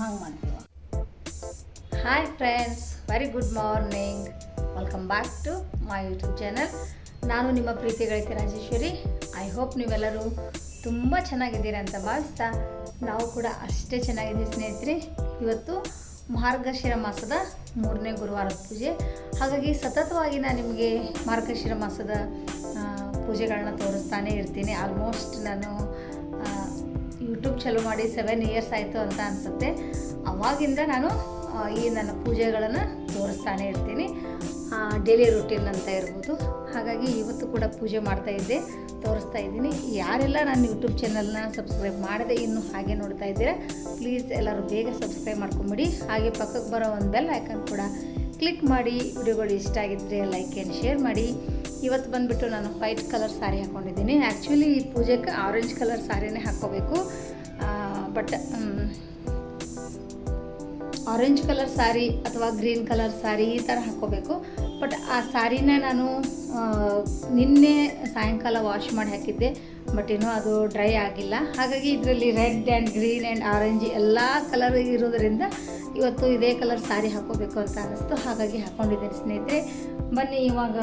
ಹಂಗೆ ಮಾಡ್ತೀವಿ. Hi friends very good morning welcome back to my YouTube channel ನಾನು ನಿಮ್ಮ ಪ್ರೀತಿ ಗೆಳತಿ ರಾಜೇಶ್ವರಿ. ಐ ಹೋಪ್ ನೀವೆಲ್ಲರೂ ತುಂಬ ಚೆನ್ನಾಗಿದ್ದೀರಿ ಅಂತ ಭಾವಿಸ್ತಾ ನಾವು ಕೂಡ ಅಷ್ಟೇ ಚೆನ್ನಾಗಿದ್ದೀವಿ ಸ್ನೇಹಿತರೆ. ಇವತ್ತು ಮಾರ್ಗಶಿರ ಮಾಸದ ಮೂರನೇ ಗುರುವಾರದ ಪೂಜೆ. ಹಾಗಾಗಿ ಸತತವಾಗಿ ನಾನು ನಿಮಗೆ ಮಾರ್ಗಶಿರ ಮಾಸದ ಪೂಜೆಗಳನ್ನ ತೋರಿಸ್ತಾನೆ ಇರ್ತೀನಿ. ಆಲ್ಮೋಸ್ಟ್ ನಾನು ಯೂಟ್ಯೂಬ್ ಚಾಲೂ ಮಾಡಿ ಸೆವೆನ್ ಇಯರ್ಸ್ ಆಯಿತು ಅಂತ ಅನಿಸುತ್ತೆ. ಅವಾಗಿಂದ ನಾನು ಈ ನನ್ನ ಪೂಜೆಗಳನ್ನು ತೋರಿಸ್ತಾನೆ ಇರ್ತೀನಿ. ಡೈಲಿ ರುಟೀನ್ ಅಂತ ಇರ್ಬೋದು. ಹಾಗಾಗಿ ಇವತ್ತು ಕೂಡ ಪೂಜೆ ಮಾಡ್ತಾ ಇದ್ದೆ, ತೋರಿಸ್ತಾ ಇದ್ದೀನಿ. ಯಾರೆಲ್ಲ ನಾನು ಯೂಟ್ಯೂಬ್ ಚಾನಲ್ನ ಸಬ್ಸ್ಕ್ರೈಬ್ ಮಾಡಿದೆ ಇನ್ನು ಹಾಗೆ ನೋಡ್ತಾ ಇದ್ದೀರಾ ಪ್ಲೀಸ್ ಎಲ್ಲರೂ ಬೇಗ ಸಬ್ಸ್ಕ್ರೈಬ್ ಮಾಡ್ಕೊಂಬಿಡಿ. ಹಾಗೆ ಪಕ್ಕಕ್ಕೆ ಬರೋ ಒಂದು ಬೆಲ್ ಐಕನ್ ಕೂಡ ಕ್ಲಿಕ್ ಮಾಡಿ ವಿಡಿಯೋಗಳು ಇಷ್ಟ ಆಗಿದ್ದರೆ ಲೈಕ್ ಆ್ಯಂಡ್ ಶೇರ್ ಮಾಡಿ. ಇವತ್ತು ಬಂದುಬಿಟ್ಟು ನಾನು ವೈಟ್ ಕಲರ್ ಸಾರಿ ಹಾಕ್ಕೊಂಡಿದ್ದೀನಿ ಆ್ಯಕ್ಚುಲಿ ಈ ಪೂಜೆಗೆ ಆರೆಂಜ್ ಕಲರ್ ಸಾರಿನೇ ಹಾಕ್ಕೋಬೇಕು. ಬಟ್ ಆರೆಂಜ್ ಕಲರ್ ಸ್ಯಾರಿ ಅಥವಾ ಗ್ರೀನ್ ಕಲರ್ ಸ್ಯಾರಿ ಈ ಥರ ಹಾಕ್ಕೋಬೇಕು. ಬಟ್ ಆ ಸ್ಯಾರಿನ ನಾನು ನಿನ್ನೆ ಸಾಯಂಕಾಲ ವಾಶ್ ಮಾಡಿ ಹಾಕಿದ್ದೆ. ಬಟ್ ಇನ್ನೂ ಅದು ಡ್ರೈ ಆಗಿಲ್ಲ. ಹಾಗಾಗಿ ಇದರಲ್ಲಿ red and green and orange ಎಲ್ಲ ಕಲರ್ ಇರೋದರಿಂದ ಇವತ್ತು ಇದೇ ಕಲರ್ ಸ್ಯಾರಿ ಹಾಕೋಬೇಕು ಅಂತ ಅನ್ನಿಸ್ತು. ಹಾಗಾಗಿ ಹಾಕ್ಕೊಂಡಿದ್ದೀನಿ ಸ್ನೇಹಿತರೆ. ಬನ್ನಿ, ಇವಾಗ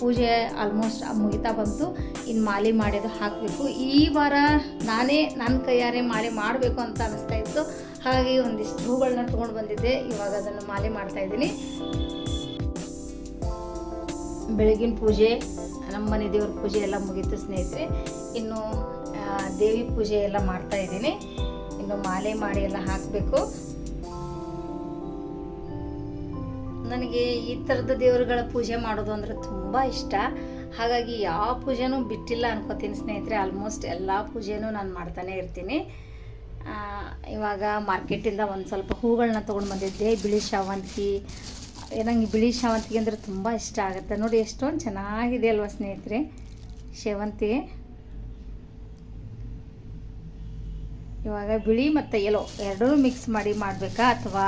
ಪೂಜೆ ಆಲ್ಮೋಸ್ಟ್ ಮುಗಿತಾ ಬಂತು. ಇನ್ನು ಮಾಲೆ ಮಾಡೋದು ಹಾಕಬೇಕು. ಈ ವಾರ ನಾನೇ ನನ್ನ ಕೈಯಾರೆ ಮಾಲೆ ಮಾಡಬೇಕು ಅಂತ ಅನಿಸ್ತಾ ಇತ್ತು. ಹಾಗಾಗಿ ಒಂದಿಷ್ಟು ಹೂಗಳನ್ನ ತಗೊಂಡು ಬಂದಿದ್ದೆ. ಇವಾಗ ಅದನ್ನು ಮಾಲೆ ಮಾಡ್ತಾ ಇದ್ದೀನಿ. ಬೆಳಗಿನ ಪೂಜೆ ನಮ್ಮ ಮನೆ ದೇವ್ರ ಪೂಜೆ ಎಲ್ಲ ಮುಗೀತು ಸ್ನೇಹಿತರೆ. ಇನ್ನು ದೇವಿ ಪೂಜೆ ಎಲ್ಲ ಮಾಡ್ತಾ ಇದ್ದೀನಿ. ಇನ್ನು ಮಾಲೆ ಮಾಡಿ ಎಲ್ಲ ಹಾಕಬೇಕು. ನನಗೆ ಈ ಥರದ ದೇವರುಗಳ ಪೂಜೆ ಮಾಡೋದು ಅಂದರೆ ತುಂಬ ಇಷ್ಟ. ಹಾಗಾಗಿ ಯಾವ ಪೂಜೆನೂ ಬಿಟ್ಟಿಲ್ಲ ಅನ್ಕೋತೀನಿ ಸ್ನೇಹಿತರೆ. ಆಲ್ಮೋಸ್ಟ್ ಎಲ್ಲ ಪೂಜೆನೂ ನಾನು ಮಾಡ್ತಾನೆ ಇರ್ತೀನಿ. ಇವಾಗ ಮಾರ್ಕೆಟಿಂದ ಒಂದು ಸ್ವಲ್ಪ ಹೂಗಳನ್ನ ತೊಗೊಂಡು ಬಂದಿದ್ದೆ, ಬಿಳಿ ಶಾವಂತಿ ನಂಗೆ ಬಿಳಿ ಶಾವಂತಿಗೆ ಅಂದರೆ ತುಂಬ ಇಷ್ಟ ಆಗುತ್ತೆ. ನೋಡಿ, ಎಷ್ಟೊಂದು ಚೆನ್ನಾಗಿದೆ ಅಲ್ವಾ ಸ್ನೇಹಿತರೆ? ಸೇವಂತಿಗೆ ಇವಾಗ ಬಿಳಿ ಮತ್ತು ಎಲೋ ಎರಡೂ ಮಿಕ್ಸ್ ಮಾಡಿ ಮಾಡಬೇಕಾ ಅಥವಾ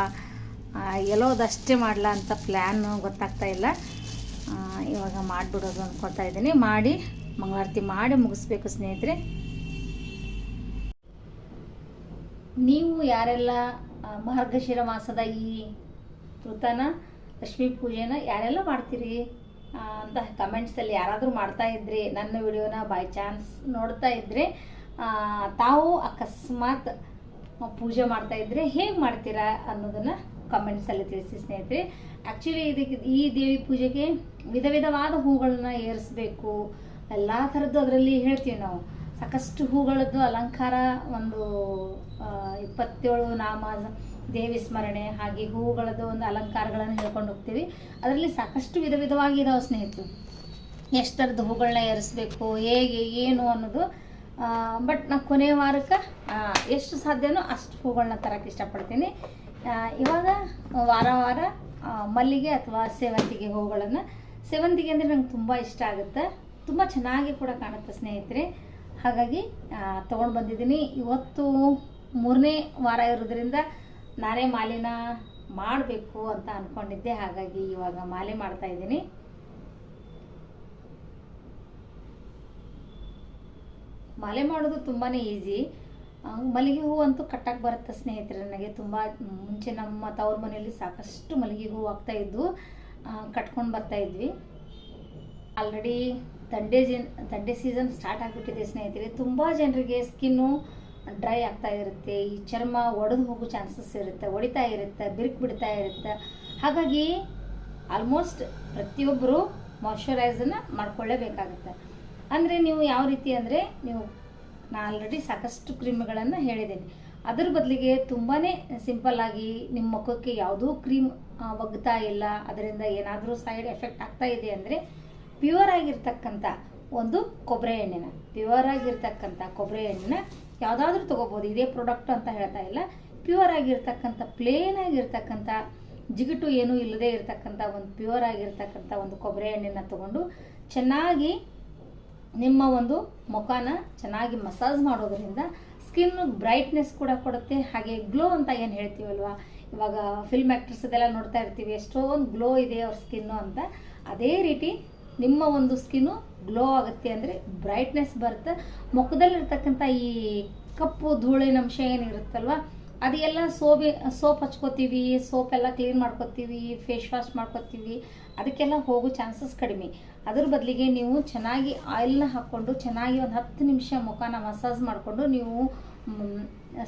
ಎಲೋದಷ್ಟೇ ಮಾಡಲ ಅಂತ ಪ್ಲ್ಯಾನ್ ಗೊತ್ತಾಗ್ತಾ ಇಲ್ಲ. ಇವಾಗ ಮಾಡಿಬಿಡೋದು ಅಂದ್ಕೊಳ್ತಾ ಇದ್ದೀನಿ. ಮಾಡಿ, ಮಂಗಳಾರತಿ ಮಾಡಿ ಮುಗಿಸ್ಬೇಕು ಸ್ನೇಹಿತರೆ. ನೀವು ಯಾರೆಲ್ಲ ಮಾರ್ಗಶಿರ ಮಾಸದ ಈ ವೃತನ ಲಕ್ಷ್ಮೀ ಪೂಜೆನ ಯಾರೆಲ್ಲ ಮಾಡ್ತೀರಿ? ಅಂತ ಕಮೆಂಟ್ಸಲ್ಲಿ ಯಾರಾದರೂ ಮಾಡ್ತಾ ಇದ್ರಿ, ನನ್ನ ವಿಡಿಯೋನ ಬೈ ಚಾನ್ಸ್ ನೋಡ್ತಾ ಇದ್ದರೆ ತಾವು ಅಕಸ್ಮಾತ್ ಪೂಜೆ ಮಾಡ್ತಾ ಇದ್ರೆ ಹೇಗೆ ಮಾಡ್ತೀರಾ ಅನ್ನೋದನ್ನು ಕಮೆಂಟ್ಸಲ್ಲಿ ತಿಳಿಸಿ ಸ್ನೇಹಿತರೆ. ಆ್ಯಕ್ಚುಲಿ ಇದಕ್ಕೆ ಈ ದೇವಿ ಪೂಜೆಗೆ ವಿಧ ವಿಧವಾದ ಹೂಗಳನ್ನ ಏರಿಸ್ಬೇಕು. ಎಲ್ಲ ಥರದ್ದು ಅದರಲ್ಲಿ ಹೇಳ್ತೀವಿ ನಾವು. ಸಾಕಷ್ಟು ಹೂಗಳದ್ದು ಅಲಂಕಾರ, ಒಂದು ಇಪ್ಪತ್ತೇಳು ನಾಮ ದೇವಿ ಸ್ಮರಣೆ, ಹಾಗೆ ಹೂಗಳದ್ದು ಒಂದು ಅಲಂಕಾರಗಳನ್ನು ಹೇಳ್ಕೊಂಡು ಹೋಗ್ತೀವಿ. ಅದರಲ್ಲಿ ಸಾಕಷ್ಟು ವಿಧ ವಿಧವಾಗಿ ಇದಾವೆ ಸ್ನೇಹಿತರು. ಎಷ್ಟು ಥರದ ಹೂಗಳನ್ನ ಏರಿಸ್ಬೇಕು, ಹೇಗೆ, ಏನು ಅನ್ನೋದು ಬಟ್ ನಾ ಕೊನೆಯ ವಾರಕ್ಕೆ ಎಷ್ಟು ಸಾಧ್ಯನೋ ಅಷ್ಟು ಹೂಗಳನ್ನ ತರಕ್ಕೆ ಇಷ್ಟಪಡ್ತೀನಿ. ಇವಾಗ ವಾರ ವಾರ ಮಲ್ಲಿಗೆ ಅಥವಾ ಸೇವಂತಿಗೆ ಹೂಗಳನ್ನು, ಸೇವಂತಿಗೆ ಅಂದರೆ ನಂಗೆ ತುಂಬ ಇಷ್ಟ ಆಗುತ್ತೆ. ತುಂಬ ಚೆನ್ನಾಗಿ ಕೂಡ ಕಾಣುತ್ತೆ ಸ್ನೇಹಿತರೆ. ಹಾಗಾಗಿ ತೊಗೊಂಡು ಬಂದಿದ್ದೀನಿ. ಇವತ್ತು ಮೂರನೇ ವಾರ ಇರೋದ್ರಿಂದ ನಾನೇ ಮಾಲಿನ ಮಾಡಬೇಕು ಅಂತ ಅಂದ್ಕೊಂಡಿದ್ದೆ ಹಾಗಾಗಿ ಇವಾಗ ಮಾಲೆ ಮಾಡ್ತಾ ಇದ್ದೀನಿ. ಮಾಲೆ ಮಾಡೋದು ತುಂಬಾ ಈಸಿ. ಮಲ್ಲಿಗೆ ಹೂವು ಅಂತೂ ಕಟ್ಟಕ್ಕೆ ಬರುತ್ತೆ ಸ್ನೇಹಿತರೆ. ನನಗೆ ತುಂಬ ಮುಂಚೆ ನಮ್ಮ ತವ್ರ ಮನೆಯಲ್ಲಿ ಸಾಕಷ್ಟು ಮಲ್ಲಿಗೆ ಹೂವು ಆಗ್ತಾ ಇದ್ವು ಕಟ್ಕೊಂಡು ಬರ್ತಾ ಇದ್ವಿ. ಆಲ್ರೆಡಿ ತಂಡೆ ಜಿನ್ ತಂಡೆ ಸೀಸನ್ ಸ್ಟಾರ್ಟ್ ಆಗಿಬಿಟ್ಟಿದೆ ಸ್ನೇಹಿತರೆ. ತುಂಬ ಜನರಿಗೆ ಸ್ಕಿನ್ನು ಡ್ರೈ ಆಗ್ತಾ ಇರುತ್ತೆ. ಈ ಚರ್ಮ ಒಡೆದು ಹೋಗೋ ಚಾನ್ಸಸ್ ಇರುತ್ತೆ ಒಡಿತಾ ಇರುತ್ತೆ, ಬಿರುಕು ಬಿಡ್ತಾ ಇರುತ್ತೆ. ಹಾಗಾಗಿ ಆಲ್ಮೋಸ್ಟ್ ಪ್ರತಿಯೊಬ್ಬರು ಮಾಯ್ಶ್ಚರೈಸನ್ನು ಮಾಡ್ಕೊಳ್ಳೇಬೇಕಾಗುತ್ತೆ. ಅಂದರೆ ನೀವು ಯಾವ ರೀತಿ ಅಂದರೆ ನೀವು ನಾನು ಆಲ್ರೆಡಿ ಸಾಕಷ್ಟು ಕ್ರೀಮ್ಗಳನ್ನು ಹೇಳಿದ್ದೀನಿ. ಅದ್ರ ಬದಲಿಗೆ ತುಂಬಾ ಸಿಂಪಲ್ಲಾಗಿ ನಿಮ್ಮ ಮುಖಕ್ಕೆ ಯಾವುದೂ ಕ್ರೀಮ್ ಒಗ್ತಾ ಇಲ್ಲ. ಅದರಿಂದ ಏನಾದರೂ ಸೈಡ್ ಎಫೆಕ್ಟ್ ಆಗ್ತಾ ಇದೆ ಅಂದರೆ ಪ್ಯೂರ್ ಆಗಿರ್ತಕ್ಕಂಥ ಒಂದು ಕೊಬ್ಬರಿ ಎಣ್ಣೆನ. ಪ್ಯೂರ್ ಆಗಿರ್ತಕ್ಕಂಥ ಕೊಬ್ಬರಿ ಎಣ್ಣೆನ ಯಾವುದಾದ್ರೂ ತೊಗೋಬೋದು. ಇದೇ ಪ್ರಾಡಕ್ಟ್ ಅಂತ ಹೇಳ್ತಾ ಇಲ್ಲ. ಪ್ಯೂರ್ ಆಗಿರ್ತಕ್ಕಂಥ ಪ್ಲೇನ್ ಆಗಿರ್ತಕ್ಕಂಥ, ಜಿಗುಟು ಏನೂ ಇಲ್ಲದೆ ಇರತಕ್ಕಂಥ ಒಂದು ಪ್ಯೂರ್ ಆಗಿರ್ತಕ್ಕಂಥ ಒಂದು ಕೊಬ್ಬರಿ ಎಣ್ಣೆನ ತೊಗೊಂಡು ಚೆನ್ನಾಗಿ ನಿಮ್ಮ ಒಂದು ಮುಖನ ಚೆನ್ನಾಗಿ ಮಸಾಜ್ ಮಾಡೋದರಿಂದ ಸ್ಕಿನ್ ಬ್ರೈಟ್ನೆಸ್ ಕೂಡ ಕೊಡುತ್ತೆ. ಹಾಗೆ ಗ್ಲೋ ಅಂತ ಏನು ಹೇಳ್ತೀವಲ್ವಾ? ಇವಾಗ ಫಿಲ್ಮ್ ಆ್ಯಕ್ಟರ್ಸ್ ಇದೆಲ್ಲ ನೋಡ್ತಾ ಇರ್ತೀವಿ. ಎಷ್ಟೊಂದು ಗ್ಲೋ ಇದೆ ಅವ್ರ ಸ್ಕಿನ್ನು ಅಂತ. ಅದೇ ರೀತಿ ನಿಮ್ಮ ಒಂದು ಸ್ಕಿನ್ನು ಗ್ಲೋ ಆಗುತ್ತೆ ಅಂದರೆ ಬ್ರೈಟ್ನೆಸ್ ಬರುತ್ತೆ. ಮುಖದಲ್ಲಿರ್ತಕ್ಕಂಥ ಈ ಕಪ್ಪು ಧೂಳಿನ ಅಂಶ ಏನಿರುತ್ತಲ್ವ ಅದೆಲ್ಲ ಸೋಬೆ, ಸೋಪ್ ಹಚ್ಕೋತೀವಿ, ಸೋಪ್ ಎಲ್ಲ ಕ್ಲೀನ್ ಮಾಡ್ಕೋತೀವಿ ಫೇಸ್ ವಾಶ್ ಮಾಡ್ಕೋತೀವಿ, ಅದಕ್ಕೆಲ್ಲ ಹೋಗೋ ಚಾನ್ಸಸ್ ಕಡಿಮೆ. ಅದ್ರ ಬದಲಿಗೆ ನೀವು ಚೆನ್ನಾಗಿ ಆಯಿಲ್ನ ಹಾಕ್ಕೊಂಡು, ಚೆನ್ನಾಗಿ ಒಂದು ಹತ್ತು ನಿಮಿಷ ಮುಖನ ಮಸಾಜ್ ಮಾಡಿಕೊಂಡು, ನೀವು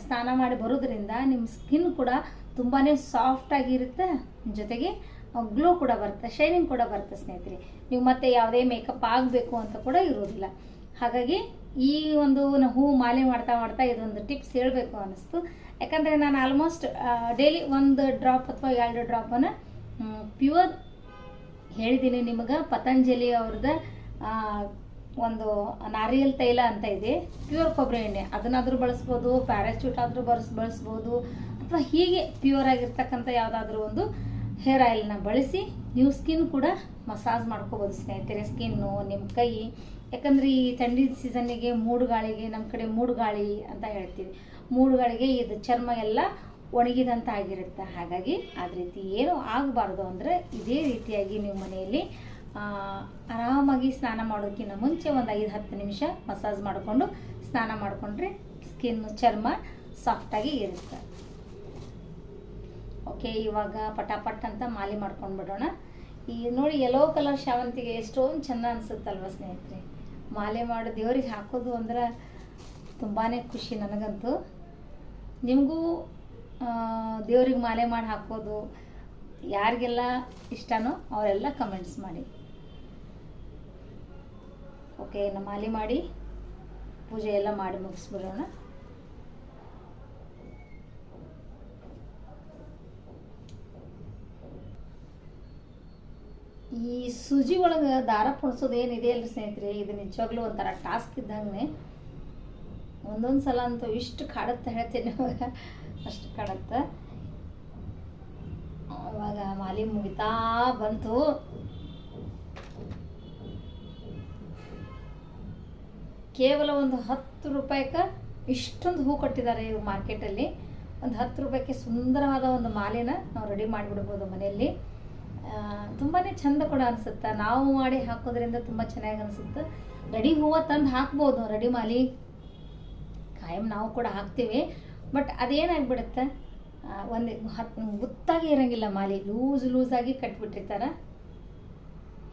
ಸ್ನಾನ ಮಾಡಿ ಬರೋದ್ರಿಂದ ನಿಮ್ಮ ಸ್ಕಿನ್ ಕೂಡ ತುಂಬಾ ಸಾಫ್ಟಾಗಿರುತ್ತೆ ಜೊತೆಗೆ ಗ್ಲೋ ಕೂಡ ಬರುತ್ತೆ ಶೈನಿಂಗ್ ಕೂಡ ಬರುತ್ತೆ ಸ್ನೇಹಿತರೆ. ನೀವು ಮತ್ತೆ ಯಾವುದೇ ಮೇಕಪ್ ಆಗಬೇಕು ಅಂತ ಕೂಡ ಇರೋದಿಲ್ಲ ಹಾಗಾಗಿ ಈ ಒಂದು ಹೂ ಮಾಲೆ ಮಾಡ್ತಾ ಮಾಡ್ತಾ ಇದೊಂದು ಟಿಪ್ಸ್ ಹೇಳಬೇಕು ಅನ್ನಿಸ್ತು. ಯಾಕಂದರೆ ನಾನು ಆಲ್ಮೋಸ್ಟ್ ಡೈಲಿ ಒಂದು ಡ್ರಾಪ್ ಅಥವಾ ಎರಡು ಡ್ರಾಪನ್ನು ಪ್ಯೂರ್ ಹೇಳಿದ್ದೀನಿ ನಿಮಗೆ. ಪತಂಜಲಿ ಅವ್ರದ್ದು ಒಂದು ನಾರಿಯಲ್ ತೈಲ ಅಂತ ಇದೆ. ಪ್ಯೂರ್ ಕೊಬ್ಬರಿ ಎಣ್ಣೆ. ಅದನ್ನಾದರೂ ಬಳಸ್ಬೋದು ಪ್ಯಾರಾಚೂಟ್ ಆದರೂ ಬಳಸ್, ಬಳಸ್ಬೋದು, ಅಥವಾ ಹೀಗೆ ಪ್ಯೂರ್ ಆಗಿರ್ತಕ್ಕಂಥ ಯಾವುದಾದ್ರೂ ಒಂದು ಹೇರ್ ಆಯಿಲ್ನ ಬಳಸಿ ನೀವು ಸ್ಕಿನ್ ಕೂಡ ಮಸಾಜ್ ಮಾಡ್ಕೋಬೋದು ಸ್ನೇಹಿತರೆ ಸ್ಕಿನ್ನು ನಿಮ್ಮ ಕೈ. ಯಾಕಂದರೆ ಈ ಥಂಡಿ ಸೀಸನ್ನಿಗೆ ಮೂಡು ಗಾಳಿಗೆ ನಮ್ಮ ಕಡೆ ಮೂಡು ಗಾಳಿ ಅಂತ ಹೇಳ್ತೀವಿ. ಮೂಡು ಗಾಳಿಗೆ ಇದು ಚರ್ಮ ಎಲ್ಲ ಒಣಗಿದಂತ ಆಗಿರುತ್ತೆ. ಹಾಗಾಗಿ ಅದ ರೀತಿ ಏನು ಆಗಬಾರ್ದು ಅಂದರೆ ಇದೇ ರೀತಿಯಾಗಿ ನೀವು ಮನೆಯಲ್ಲಿ ಆ, ಆರಾಮಾಗಿ ಸ್ನಾನ ಮಾಡೋಕ್ಕಿಂತ ಮುಂಚೆ ಒಂದು ಐದು ಹತ್ತು ನಿಮಿಷ ಮಸಾಜ್ ಮಾಡಿಕೊಂಡು ಸ್ನಾನ ಮಾಡಿಕೊಂಡ್ರೆ ಸ್ಕಿನ್ ಚರ್ಮ ಸಾಫ್ಟಾಗಿ ಇರುತ್ತೆ. ಓಕೆ ಇವಾಗ ಪಟಾಪಟ್ ಅಂತ ಮಾಲೆ ಮಾಡ್ಕೊಂಡು ಬಿಡೋಣ ಈ ನೋಡಿ ಯೆಲ್ಲೋ ಕಲರ್ ಶಾವಂತಿಗೆ ಎಷ್ಟೊಂದು ಚೆಂದ ಅನಿಸುತ್ತಲ್ವ ಸ್ನೇಹಿತರೆ. ಮಾಲೆ ಮಾಡಿ ದೇವ್ರಿಗೆ ಹಾಕೋದು ಅಂದ್ರೆ ತುಂಬಾ ಖುಷಿ ನನಗಂತೂ. ನಿಮಗೂ ದೇವ್ರಿಗೆ ಮಾಲೆ ಮಾಡಿ ಹಾಕೋದು ಯಾರಿಗೆಲ್ಲ ಇಷ್ಟನೋ ಅವರೆಲ್ಲ ಕಮೆಂಟ್ಸ್ ಮಾಡಿ. ಓಕೆ ನಮ್ಮ ಮಾಲೆ ಮಾಡಿ, ಪೂಜೆ ಎಲ್ಲ ಮಾಡಿ ಮುಗಿಸ್ಬಿಡೋಣ ಈ ಸೂಜಿ ಒಳಗೆ ದಾರ ಪುಣಿಸೋದು ಏನಿದೆ ಅಲ್ರಿ ಸ್ನೇಹಿತರೆ? ಇದು ನಿಜವಾಗ್ಲೂ ಒಂಥರ ಟಾಸ್ಕ್ ಇದ್ದಂಗೆ ಒಂದೊಂದು ಸಲ ಅಂತೂ ಇಷ್ಟು ಕಾಡುತ್ತೆ ಹೇಳ್ತೀನಿ ಅವಾಗ. ಅಷ್ಟು ಕಾಡುತ್ತೆ. ಅವಾಗ ಮಾಲಿ ಮುಗಿತಾ ಬಂತು. ಕೇವಲ ಒಂದು ಹತ್ತು ರೂಪಾಯಿಗೆ ಇಷ್ಟೊಂದು ಹೂ ಕೊಟ್ಟಿದ್ದಾರೆ ಇವು ಮಾರ್ಕೆಟಲ್ಲಿ ಒಂದು ಹತ್ತು ರೂಪಾಯಿಗೆ ಸುಂದರವಾದ ಒಂದು ಮಾಲೆನ ನಾವು ರೆಡಿ ಮಾಡಿಬಿಡ್ಬೋದು ಮನೆಯಲ್ಲಿ. ತುಂಬಾ ಚಂದ ಕೂಡ ಅನಿಸುತ್ತೆ. ನಾವು ಮಾಡಿ ಹಾಕೋದ್ರಿಂದ ತುಂಬ ಚೆನ್ನಾಗಿ ಅನಿಸುತ್ತೆ. ರೆಡಿ ಹೂವು ತಂದು ಹಾಕ್ಬೋದು, ರೆಡಿ ಮಾಲಿ. ಕಾಯಂ ನಾವು ಕೂಡ ಹಾಕ್ತೀವಿ. ಬಟ್ ಅದೇನಾಗ್ಬಿಡುತ್ತೆ? ಒಂದು ಹತ್ತು ಗುತ್ತಾಗಿ ಇರೋಂಗಿಲ್ಲ ಮಾಲಿ. ಲೂಸ್ ಲೂಸಾಗಿ ಕಟ್ಬಿಟ್ಟಿರ್ತಾರೆ.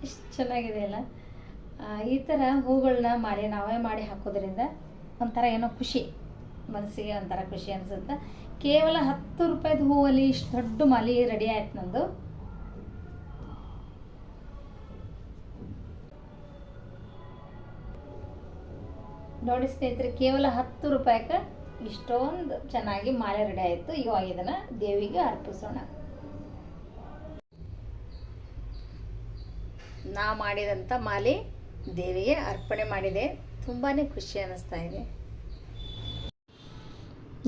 ಎಷ್ಟು ಚೆನ್ನಾಗಿದೆ ಅಲ್ಲ. ಈ ಥರ ಹೂಗಳನ್ನ ಮಾಲೆ ನಾವೇ ಮಾಡಿ ಹಾಕೋದ್ರಿಂದ ಒಂಥರ ಏನೋ ಖುಷಿ. ಮನಸ್ಸಿಗೆ ಒಂಥರ ಖುಷಿ ಅನಿಸುತ್ತೆ. ಕೇವಲ ಹತ್ತು ರೂಪಾಯಿದು ಹೂವಲ್ಲಿ ಇಷ್ಟು ದೊಡ್ಡ ಮಾಲೆ ರೆಡಿ ಆಯ್ತು ನಂದು. ನೋಡಿ ಸ್ನೇಹಿತರೆ, ಕೇವಲ ಹತ್ತು ರೂಪಾಯಿಗೆ ಇಷ್ಟೊಂದು ಚೆನ್ನಾಗಿ ಮಾಲೆ ರೆಡಿ ಆಯಿತು. ಇವಾಗ ಇದನ್ನು ದೇವಿಗೆ ಅರ್ಪಿಸೋಣ. ನಾ ಮಾಡಿದಂಥ ಮಾಲೆ ದೇವಿಗೆ ಅರ್ಪಣೆ ಮಾಡಿದೆ. ತುಂಬಾ ಖುಷಿ ಅನ್ನಿಸ್ತಾ ಇದೆ.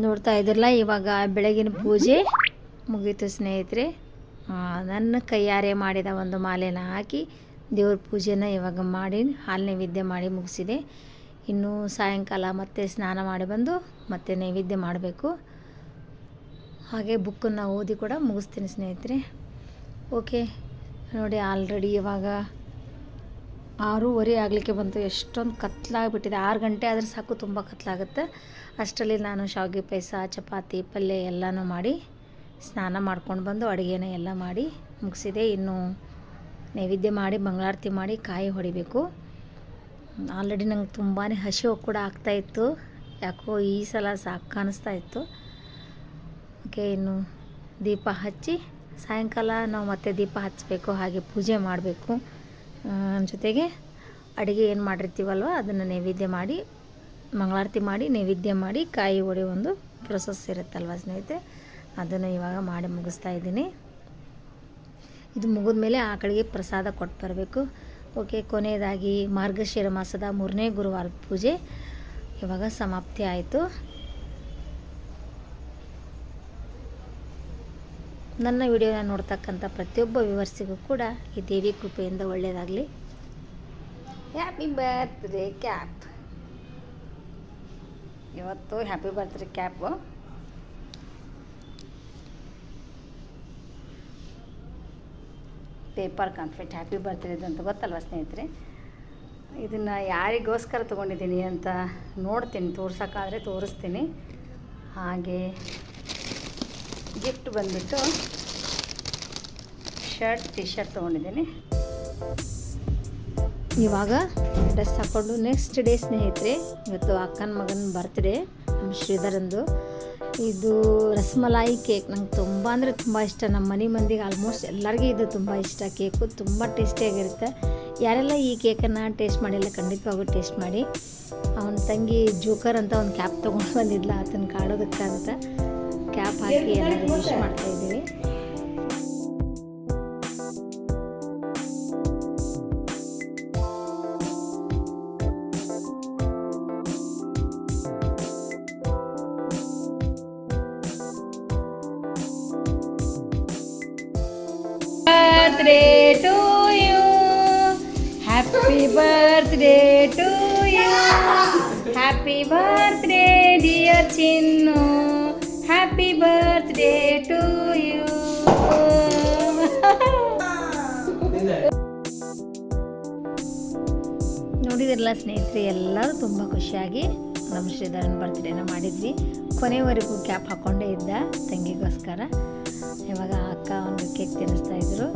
ನೋಡ್ತಾ ಇದ್ರಲ್ಲ, ಇವಾಗ ಬೆಳಗಿನ ಪೂಜೆ ಮುಗೀತು ಸ್ನೇಹಿತರೆ. ನನ್ನ ಕೈಯಾರೆ ಮಾಡಿದ ಒಂದು ಮಾಲೆನ ಹಾಕಿ ದೇವ್ರ ಪೂಜೆನ ಇವಾಗ ಮಾಡಿ ಹಾಲು ನೈವೇದ್ಯ ಮಾಡಿ ಮುಗಿಸಿದೆ. ಇನ್ನು ಸಾಯಂಕಾಲ ಮತ್ತೆ ಸ್ನಾನ ಮಾಡಿ ಬಂದು ಮತ್ತೆ ನೈವೇದ್ಯ ಮಾಡಬೇಕು. ಹಾಗೆ ಬುಕ್ಕನ್ನು ಓದಿ ಕೂಡ ಮುಗಿಸ್ತೀನಿ ಸ್ನೇಹಿತರೆ. ಓಕೆ, ನೋಡಿ ಆಲ್ರೆಡಿ ಇವಾಗ ಆರೂವರೆ ಆಗಲಿಕ್ಕೆ ಬಂತು. ಎಷ್ಟೊಂದು ಕತ್ಲಾಗ್ಬಿಟ್ಟಿದೆ. ಆರು ಗಂಟೆ ಆದರೆ ಸಾಕು ತುಂಬ ಕತ್ಲಾಗುತ್ತೆ. ಅಷ್ಟರಲ್ಲಿ ನಾನು ಶಾವಿಗೆ ಪಾಯಸ, ಚಪಾತಿ, ಪಲ್ಯ ಎಲ್ಲನೂ ಮಾಡಿ ಸ್ನಾನ ಮಾಡ್ಕೊಂಡು ಬಂದು ಅಡುಗೆನ ಎಲ್ಲ ಮಾಡಿ ಮುಗಿಸಿದೆ. ಇನ್ನು ನೈವೇದ್ಯ ಮಾಡಿ, ಮಂಗಳಾರತಿ ಮಾಡಿ ಕಾಯಿ ಹೊಡಿಬೇಕು. ಆಲ್ರೆಡಿ ನಂಗೆ ತುಂಬಾ ಹಸಿವು ಕೂಡ ಆಗ್ತಾಯಿತ್ತು ಯಾಕೋ ಈ ಸಲ ಸಾಕು ಕಾಣಿಸ್ತಾ ಇತ್ತು. ಓಕೆ, ಇನ್ನು ದೀಪ ಹಚ್ಚಿ ಸಾಯಂಕಾಲ ನಾವು ಮತ್ತೆ ದೀಪ ಹಚ್ಚಬೇಕು, ಹಾಗೆ ಪೂಜೆ ಮಾಡಬೇಕು. ಜೊತೆಗೆ ಅಡುಗೆ ಏನು ಮಾಡಿರ್ತೀವಲ್ವ, ಅದನ್ನು ನೈವೇದ್ಯ ಮಾಡಿ, ಮಂಗಳಾರತಿ ಮಾಡಿ, ನೈವೇದ್ಯ ಮಾಡಿ ಕಾಯಿ ಒಡೆ ಒಂದು ಪ್ರೊಸೆಸ್ ಇರುತ್ತಲ್ವ ಸ್ನೇಹಿತರೆ? ಅದನ್ನು ಇವಾಗ ಮಾಡಿ ಮುಗಿಸ್ತಾ ಇದ್ದೀನಿ. ಇದು ಮುಗಿದ ಮೇಲೆ ಆಕಳಿಗೆ ಪ್ರಸಾದ ಕೊಟ್ಟು ಬರಬೇಕು. ಓಕೆ, ಕೊನೆಯದಾಗಿ ಮಾರ್ಗಶಿರ ಮಾಸದ ಮೂರನೇ ಗುರುವಾರದ ಪೂಜೆ. ಇವಾಗ ಸಮಾಪ್ತಿ ಆಯಿತು. ನನ್ನ ವಿಡಿಯೋನ ನೋಡ್ತಕ್ಕಂಥ ಪ್ರತಿಯೊಬ್ಬ ವಿವರ್ಸಿಗೂ ಕೂಡ ಈ ದೇವಿ ಕೃಪೆಯಿಂದ ಒಳ್ಳೆಯದಾಗಲಿ. ಹ್ಯಾಪಿ ಬರ್ತ್ಡೇ ಕ್ಯಾಪ್ ಇವತ್ತು happy birthday cap paper confetti happy ಬರ್ತಿದೆ ಅಂತ ಗೊತ್ತಲ್ವ ಸ್ನೇಹಿತರೆ? ಇದನ್ನು ಯಾರಿಗೋಸ್ಕರ ತೊಗೊಂಡಿದ್ದೀನಿ ಅಂತ ನೋಡ್ತೀನಿ, ತೋರ್ಸೋಕ್ಕಾದರೆ ತೋರಿಸ್ತೀನಿ. ಹಾಗೆ ಗಿಫ್ಟ್ ಬಂದ್ಬಿಟ್ಟು ಶರ್ಟ್ ಟಿ ಶರ್ಟ್ ತೊಗೊಂಡಿದ್ದೀನಿ. ಇವಾಗ ಡ್ರೆಸ್ ಹಾಕ್ಕೊಂಡು ನೆಕ್ಸ್ಟ್ ಡೇ ಸ್ನೇಹಿತರೆ, ಇವತ್ತು ಅಕ್ಕನ ಮಗನ ಬರ್ತ್ಡೇ ನಮ್ಮ ಶ್ರೀಧರಂದು. ಇದು ರಸ್ಮಲಾಯಿ ಕೇಕ್ ನಂಗೆ ತುಂಬ ಅಂದರೆ ತುಂಬ ಇಷ್ಟ. ನಮ್ಮ ಮನೆ ಮಂದಿಗೆ ಆಲ್ಮೋಸ್ಟ್ ಎಲ್ಲರಿಗೂ ಇದು ತುಂಬ ಇಷ್ಟ. ಕೇಕು ತುಂಬ ಟೇಸ್ಟಿಯಾಗಿರುತ್ತೆ ಯಾರೆಲ್ಲ ಈ ಕೇಕನ್ನು ಟೇಸ್ಟ್ ಮಾಡಿಲ್ಲ ಖಂಡಿತವಾಗೂ ಟೇಸ್ಟ್ ಮಾಡಿ. ಅವನ ತಂಗಿ ಜೋಕರ್ ಅಂತ ಒಂದು ಕ್ಯಾಪ್ ತೊಗೊಂಡು ಬಂದಿದ್ಲ. ಆತನ ಕಾಡೋದಕ್ಕೆ ಅಂತ ಕ್ಯಾಪ್ ಹಾಕಿ ಎಲ್ಲ ವಿಶ್ ಮಾಡ್ತಾ Happy birthday to you happy birthday dear Chinnu. Happy birthday to you ನೋಡಿದಿರಲ್ಲ ಸ್ನೇಹಿತರೆ, ಎಲ್ಲರೂ ತುಂಬ ಖುಷಿಯಾಗಿ ನಮ್ಮ ಶ್ರೀಧರನ್ ಬರ್ತ್ಡೇನ ಮಾಡಿದ್ವಿ. ಕೊನೆವರೆಗೂ ಕ್ಯಾಪ್ ಹಾಕ್ಕೊಂಡೇ ಇದ್ದ ತಂಗಿಗೋಸ್ಕರ. ಇವಾಗ ಅಕ್ಕ ಒಂದು ಕೇಕ್ ತಿನ್ನಿಸ್ತಾ ಇದ್ರು.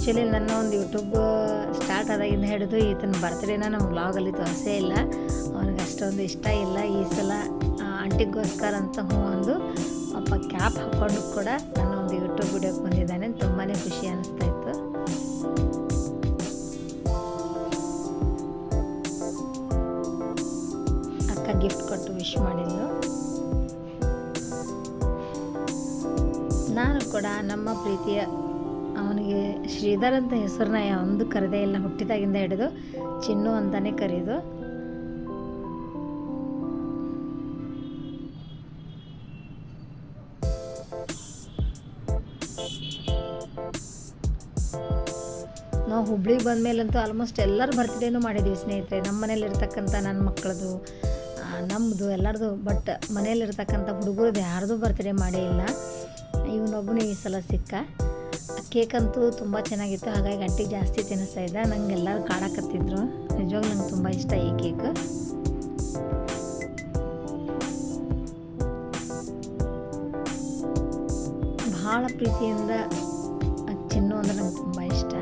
ಆ್ಯಕ್ಚುಲಿ ನನ್ನ ಒಂದು ಯೂಟ್ಯೂಬ್ ಸ್ಟಾರ್ಟ್ ಆದಾಗಿಂದ ಹಿಡಿದು ಈತನ ಬರ್ತ್ಡೇನ ನಮ್ಮ ವ್ಲಾಗಲ್ಲಿ ತೋರಿಸೇ ಇಲ್ಲ. ಅವ್ನಿಗೆ ಅಷ್ಟೊಂದು ಇಷ್ಟ ಇಲ್ಲ. ಈ ಸಲ ಆಂಟಿಗೋಸ್ಕರ ಅಂತ ಹ್ಞೂ ಒಂದು ಅಪ್ಪ ಕ್ಯಾಪ್ ಹಾಕ್ಕೊಂಡು ಕೂಡ ನನ್ನ ಒಂದು ಯೂಟ್ಯೂಬ್ ವಿಡಿಯೋಕ್ಕೆ ಬಂದಿದ್ದಾನೆ. ತುಂಬಾ ಖುಷಿ ಅನಿಸ್ತಾ ಇತ್ತು. ಅಕ್ಕ ಗಿಫ್ಟ್ ಕೊಟ್ಟು ವಿಶ್ ಮಾಡಿದ್ದು. ನಾನು ಕೂಡ ನಮ್ಮ ಪ್ರೀತಿಯ ಅವನಿಗೆ ಶ್ರೀಧರ್ ಅಂತ ಹೆಸರನ್ನ ಒಂದು ಕರೆದೇ ಇಲ್ಲ, ಹುಟ್ಟಿದಾಗಿಂದ ಹಿಡಿದು ಚಿನ್ನು ಅಂತಾನೆ ಕರೆಯೋದು. ನಾವು ಹುಬ್ಳಿಗೆ ಬಂದಮೇಲಂತೂ ಆಲ್ಮೋಸ್ಟ್ ಎಲ್ಲರೂ ಬರ್ತ್ಡೇನೂ ಮಾಡಿದ್ದೀವಿ ಸ್ನೇಹಿತರೆ. ನಮ್ಮ ಮನೇಲಿರ್ತಕ್ಕಂಥ ನನ್ನ ಮಕ್ಕಳದು ನಮ್ಮದು ಎಲ್ಲರದು ಬಟ್ ಮನೇಲಿರ್ತಕ್ಕಂಥ ಹುಡುಗರದ್ದು ಯಾರ್ದು ಬರ್ತ್ಡೇ ಮಾಡೇ ಇಲ್ಲ. ಇವನೊಬ್ಬನೇ ಈ ಸಲ ಸಿಕ್ಕ. ಕೇಕ್ ಅಂತೂ ತುಂಬ ಚೆನ್ನಾಗಿತ್ತು, ಹಾಗಾಗಿ ಗಂಟೆ ಜಾಸ್ತಿ ತಿನ್ನಿಸ್ತಾ ಇದ್ದ. ನಂಗೆ ಎಲ್ಲರೂ ಕಾಡಕತ್ತಿದ್ರು. ನಿಜವಾಗ್ಲೂ ನಂಗೆ ತುಂಬ ಇಷ್ಟ ಈ ಕೇಕ್. ಭಾಳ ಪ್ರೀತಿಯಿಂದ ಚಿನ್ನು ಅಂದ್ರೆ ನಂಗೆ ತುಂಬ ಇಷ್ಟ.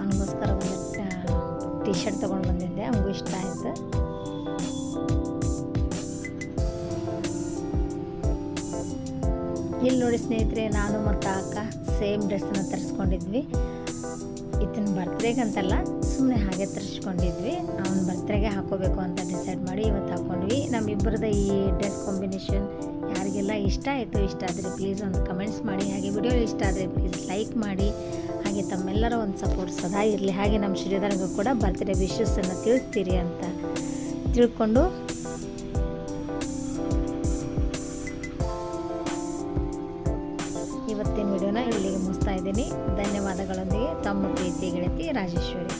ಅವನಿಗೋಸ್ಕರ ಒಂದು ಟಿ ಶರ್ಟ್ ತೊಗೊಂಡು ಬಂದಿದ್ದೆ. ಅವನಿಗೂ ಇಷ್ಟ ಆಯಿತು. ಇಲ್ಲಿ ನೋಡಿ ಸ್ನೇಹಿತರೆ, ನಾನು ಮತ್ತು ಅಕ್ಕ. ಸೇಮ್ ಡ್ರೆಸ್ಸನ್ನು ತರಿಸ್ಕೊಂಡಿದ್ವಿ. ಈತನ ಬರ್ತ್ಡೇಗಂತಲ್ಲ ಸುಮ್ಮನೆ ಹಾಗೆ ತರಿಸ್ಕೊಂಡಿದ್ವಿ. ಅವ್ನ ಬರ್ತ್ಡೇಗೆ ಹಾಕೋಬೇಕು ಅಂತ ಡಿಸೈಡ್ ಮಾಡಿ ಇವತ್ತು ಹಾಕ್ಕೊಂಡ್ವಿ ನಮ್ಮಿಬ್ಬರದ ಈ ಡ್ರೆಸ್ ಕಾಂಬಿನೇಷನ್ ಯಾರಿಗೆಲ್ಲ ಇಷ್ಟ ಆಯಿತು ಇಷ್ಟ ಆದರೆ ಪ್ಲೀಸ್ ಒಂದು ಕಮೆಂಟ್ಸ್ ಮಾಡಿ. ಹಾಗೆ ವಿಡಿಯೋ ಇಷ್ಟ ಆದರೆ ಪ್ಲೀಸ್ ಲೈಕ್ ಮಾಡಿ. ಹಾಗೆ ತಮ್ಮೆಲ್ಲರ ಒಂದು ಸಪೋರ್ಟ್ ಸದಾ ಇರಲಿ. ಹಾಗೆ ನಮ್ಮ ಶ್ರೀಧರ್ಗೂ ಕೂಡ ಬರ್ತ್ಡೇ ವಿಶಸ್ಸನ್ನು ತಿಳಿಸ್ತೀರಿ ಅಂತ ತಿಳ್ಕೊಂಡು ಇದ್ದೀನಿ ಧನ್ಯವಾದಗಳೊಂದಿಗೆ ತಮ್ಮ ಪ್ರೀತಿ ಗೆಳತಿ ರಾಜೇಶ್ವರಿ.